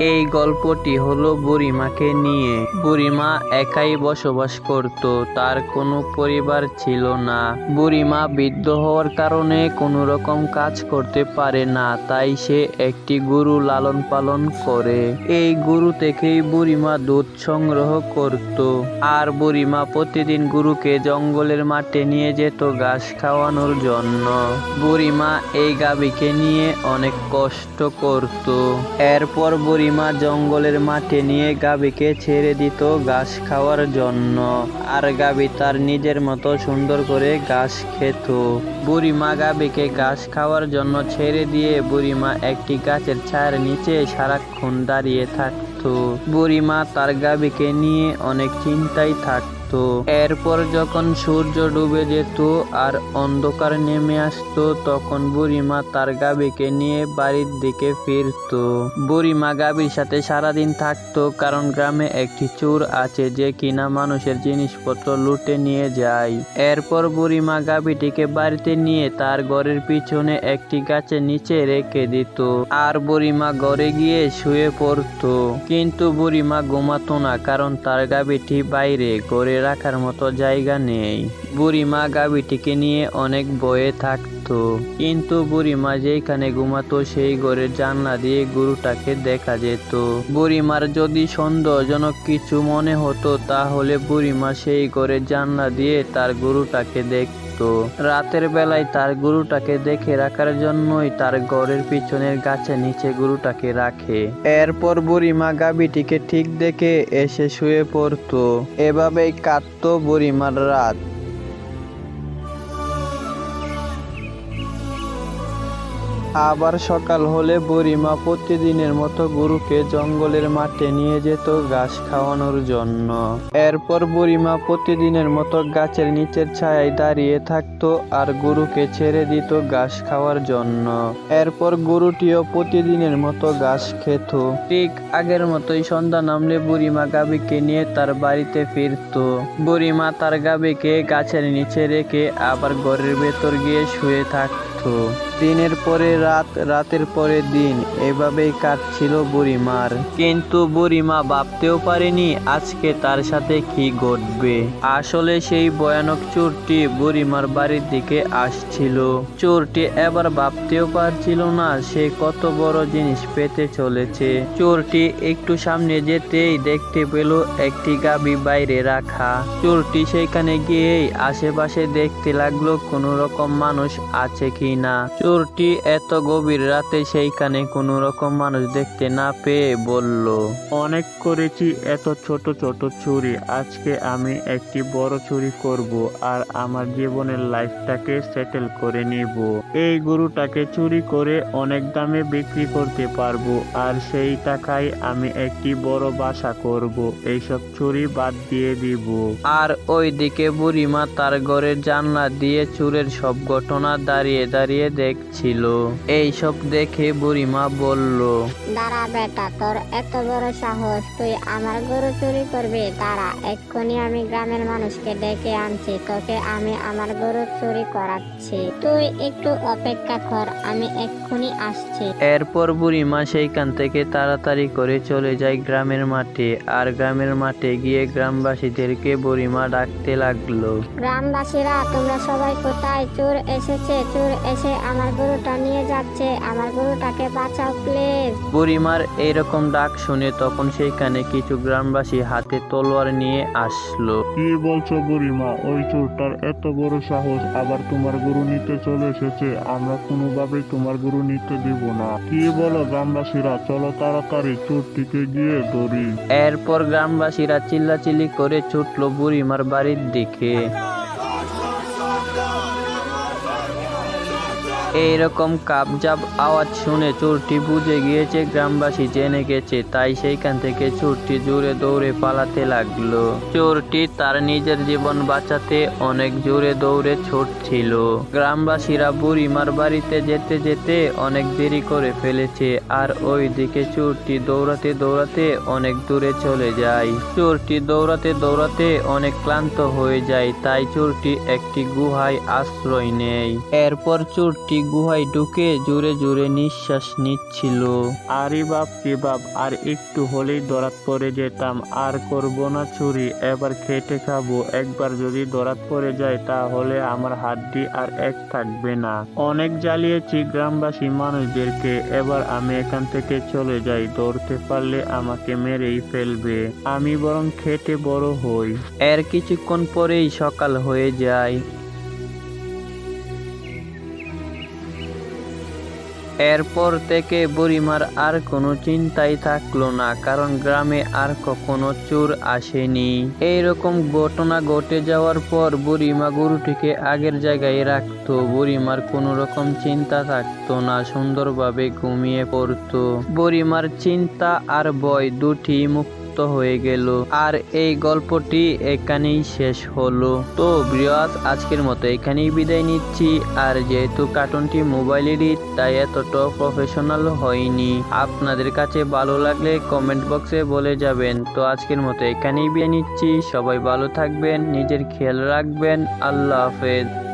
এই গল্পটি হলো বুড়িমাকে নিয়ে। বুড়িমা একাই বসবাস করত, তার কোনো পরিবার ছিল না। বুড়িমা বৃদ্ধ হওয়ার কারণে কোনো রকম কাজ করতে পারে না, তাই সে একটি গরু লালন পালন করে। এই গরু থেকেই বুড়িমা দুধ সংগ্রহ করত। আর বুড়িমা প্রতিদিন গরুকে জঙ্গলের মাঠে নিয়ে যেত ঘাস খাওয়ানোর জন্য। বুড়িমা এই গাবিকে নিয়ে অনেক কষ্ট করত। এরপর বুড়িমা জঙ্গলের মাঠে নিয়ে গাবিকে ছেড়ে দিত ঘাস খাওয়ার জন্য। আর গাবি তার নিজের মতো সুন্দর করে ঘাস খেত। বুড়িমা গাবিকে ঘাস খাওয়ার জন্য ছেড়ে দিয়ে বুড়িমা একটি গাছের ছায়ের নিচে সারাক্ষণ দাঁড়িয়ে থাকতো। বুড়িমা তার গাবিকে নিয়ে অনেক চিন্তায় থাকতো। এরপর যখন সূর্য ডুবে যেত আর অন্ধকার নেমে আসতো, তখন বুড়িমা তার গাবিকে নিয়ে বাড়ির দিকে ফিরতো। বুড়িমা গাবির সাথে সারাদিন থাকতো, কারণ গ্রামে একটি চোর আছে যে কিনা মানুষের জিনিসপত্র লুটে নিয়ে যায়। এরপর বুড়িমা গাবিটিকে বাড়িতে নিয়ে তার ঘরের পিছনে একটি গাছের নিচে রেখে দিত আর বুড়িমা ঘরে গিয়ে শুয়ে পড়তো। কিন্তু বুড়িমা ঘুমাতো না, কারণ তার গাবিটি বাইরে ঘরে রাখার মতো জায়গা নেই। বুড়িমা গাভীটিকে নিয়ে অনেক বয়ে থাকতো। কিন্তু বুড়িমা যেখানে ঘুমাতো সেই ঘরের জানলা দিয়ে গুরুটাকে দেখা যেত। বুড়িমার যদি সন্দেহজনক কিছু মনে হতো, তাহলে বুড়িমা সেই ঘরের জানলা দিয়ে তার গুরুটাকে দেখতো। রাতের বেলায় তার গরুটাকে দেখে রাখার জন্যই তার ঘরের পিছনের গাছের নিচে গরুটাকে রাখে। এরপর বুড়িমা গাবিটিকে ঠিক দেখে এসে শুয়ে পড়তো। এভাবেই কাটতো বুড়িমার রাত। আবার সকাল হলে বুড়িমা প্রতিদিনের মতো গরুকে জঙ্গলের মাঠে নিয়ে যেত ঘাস খাওয়ানোর জন্য। এরপর বুড়িমা প্রতিদিনের মতো গাছের নিচের ছায়ায় দাঁড়িয়ে থাকতো আর গরুকে ছেড়ে দিত ঘাস খাওয়ার জন্য। এরপর গরুটিও প্রতিদিনের মতো ঘাস খেত। ঠিক আগের মতোই সন্ধ্যা নামলে বুড়িমা গাবিকে নিয়ে তার বাড়িতে ফিরতো। বুড়িমা তার গাবিকে গাছের নিচে রেখে আবার ঘরের ভেতর গিয়ে শুয়ে থাকতো। দিনের পরে রাত, রাতের পরে দিন। এভাবেই কাটছিল বুড়িমার। কিন্তু বুড়িমা ভাবতেও পারেনি আজকে তার সাথে কি ঘটবে। আসলে সেই ভয়ানক চোরটি বুড়িমার বাড়ির দিকে আসছিল। চোরটি এবার ভাবতেও পারছিল না সে কত বড় জিনিস পেতে চলেছে। চোরটি একটু সামনে যেতেই দেখতে পেল একটি গাবি বাইরে রাখা। চোরটি সেখানে গিয়েই আশেপাশে দেখতে লাগল কোনো রকম মানুষ আছে কি না। চোরটি এত গভীর রাতে সেইখানে কোনো রকম মানুষ দেখতে না পেয়ে বলল অনেক করেছি এত ছোট ছোট চুরি আজকে আমি একটি বড় চুরি করব আর আমার জীবনের লাইফটাকে সেটেল করে নিব। এই গরুটাকে চুরি করে অনেক দামে বিক্রি করতে পারব আর সেই টাকায় আমি একটি বড় বাসা করব। এইসব চুরি বাদ দিয়ে দিব। আর ওইদিকে বুড়িমা তার ঘরের জানলা দিয়ে চুরের সব ঘটনা দাঁড়িয়ে দাঁড়িয়ে দেখছিল এইসব দেখে বুড়িমা বলল দাঁড়া বেটা তোর এত বড় সাহস তুই আমার গরু চুরি করবি? দাঁড়া এক্ষুনি আমি গ্রামের মানুষকে ডেকে আনছি তোকে আমি আমার গরু চুরি করাচ্ছি। তুই একটু অপেক্ষা কর আমি এক্ষুনি আসছি। এরপর বুড়িমা সেইখান থেকে তাড়াতাড়ি করে চলে যায় গ্রামের মাঠে আর গ্রামের মাঠে গিয়ে গ্রামবাসীদেরকে বুড়িমা ডাকতে লাগল। গ্রামবাসীরা তোমরা সবাই কোথায়? চোর এসেছে চোর এসে আমার গরুটা নিয়ে যাচ্ছে আমার গরুটাকে বাঁচাও প্লিজ বুড়িমার এইরকম ডাক শুনে তখন সেইখানে কিছু গ্রামবাসী হাতে তলোয়ার নিয়ে আসলো। কি বলছো বুড়িমা? ওই চোরটার এত বড় সাহস আবার তোমার গরু নিতে চলে এসেছে। আমরা কোনোভাবেই তোমার গরু নিতে দিব না। কি বলো গ্রামবাসীরা? চলো তাড়াতাড়ি চোরটিকে গিয়ে ধরি। এরপর গ্রামবাসীরা চিল্লাচিল্লি করে ছুটলো বুড়িমার বাড়ির দিকে। এইরকম কাপজাপ আওয়াজ শুনে চোরটি বুঝে গিয়েছে গ্রামবাসী জেনে গেছে, তাই সেইখান থেকে চোরটি জোরে দৌড়ে পালাতে লাগল। চোরটি তার নিজের জীবন বাঁচাতে অনেক জোরে দৌড়ে ছুটছিল। গ্রামবাসীরা বুড়িমার বাড়িতে যেতে যেতে অনেক দেরি করে ফেলেছে, আর ওইদিকে চোরটি দৌড়াতে দৌড়াতে অনেক দূরে চলে যায়। চোরটি দৌড়াতে দৌড়াতে অনেক ক্লান্ত হয়ে যায়, তাই চোরটি একটি গুহায় আশ্রয় নেয়। এরপর চোরটি গুহায় ঢুকে জোরে জোরে নিঃশ্বাস নিচ্ছিল। আরে বাপ রে বাপ আর একটু হলেই দরাত পড়ে যেতাম। আর করব না চুরি এবার খেটে খাব। একবার যদি দরাত পড়ে যায় তাহলে আমার হাড্ডি আর এক থাকবে না। অনেক জ্বালিয়েছি গ্রামবাসী মানুষদেরকে। এবার আমি এখান থেকে চলে যাই দৌড়তে পারলে আমাকে মেরেই ফেলবে। আমি বরং খেটে বড় হই। এর কিছুক্ষণ পরেই সকাল হয়ে যায়। এরপর থেকে বুড়িমার আর কোনো চিন্তাই থাকল না, কারণ গ্রামে আর কখনো চোর আসেনি। এইরকম ঘটনা ঘটে যাওয়ার পর বুড়িমা গরুটিকে আগের জায়গায় রাখতো। বুড়িমার কোনো রকম চিন্তা থাকতো না, সুন্দরভাবে ঘুমিয়ে পড়তো। বুড়িমার চিন্তা আর ভয় দুটি মুক্ত হয়ে গেল। আর এই গল্পটি এখানেই শেষ হলো। তো বৃহৎ, আজকের মতো এখানেই বিদায় নিচ্ছি। আর যেহেতু কার্টুনটি মোবাইলেরই তাই এতটা প্রফেশনাল হয়নি। আপনাদের কাছে ভালো লাগলে কমেন্ট বক্সে বলে যাবেন। তো আজকের মতো এখানেই বিদায় নিচ্ছি। সবাই ভালো থাকবেন, নিজের খেয়াল রাখবেন। আল্লাহ হাফেজ।